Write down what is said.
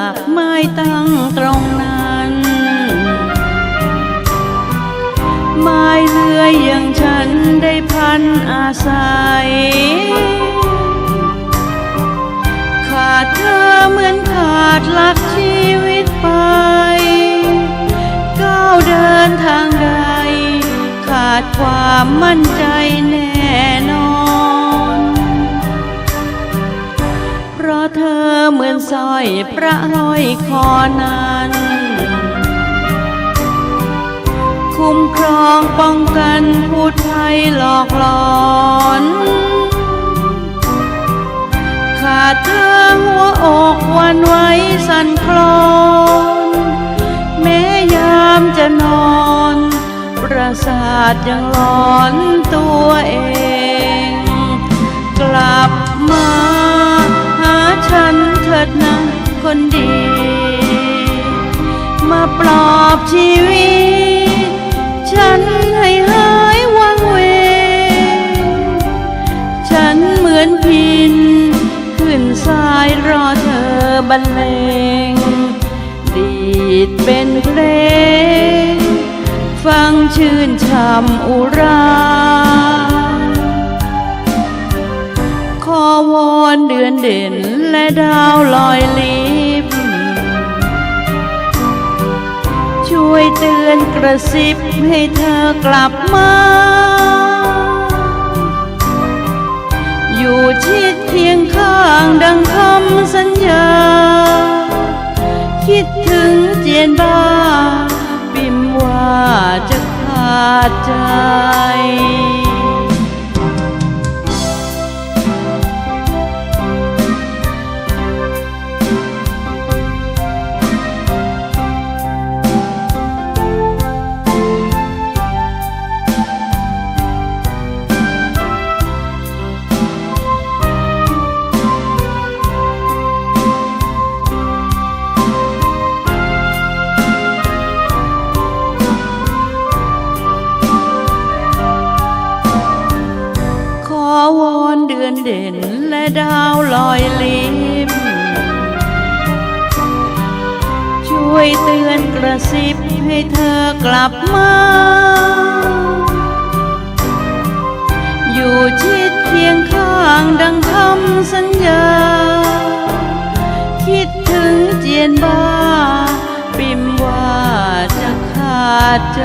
ากไม้ตั้งตรงนั้น ไม้เลื่อยอย่างฉันได้พันอาศัย ขาดเธอเหมือนขาดหลักชีวิตไปก้าวเดินทางใด ขาดความมั่นใจแน่ สร้อยพระร้อยคอนานคุ้มครองป้องกันผู้ไทยหลอกหลอนขาดเธอหัวอกวันไว้สั่นคลอนแม้ยามจะนอน ประสาทยังหลอน คนดี มาปลอบชีวิต ฉันให้หายวังเว ฉันเหมือนพิน ขึ้นสายรอเธอบรรเลง ดีดเป็นเพลง ฟังชื่นช่ำอุรา อวอนเดือนเด่นและดาวลอยลิบช่วยเตือนกระซิบให้เธอกลับมา อยู่ชิดเพียงข้างดังคำสัญญา คิดถึงเจียนบ้า ปิมว่าจะขาดใจ อนเด่นและดาวลอยลิมช่วยเตือนกระซิบให้เธอกลับมา อยู่ชิดเคียงข้างดังคำสัญญา คิดถึงเจียนบ้า ปิมว่าจะขาดใจ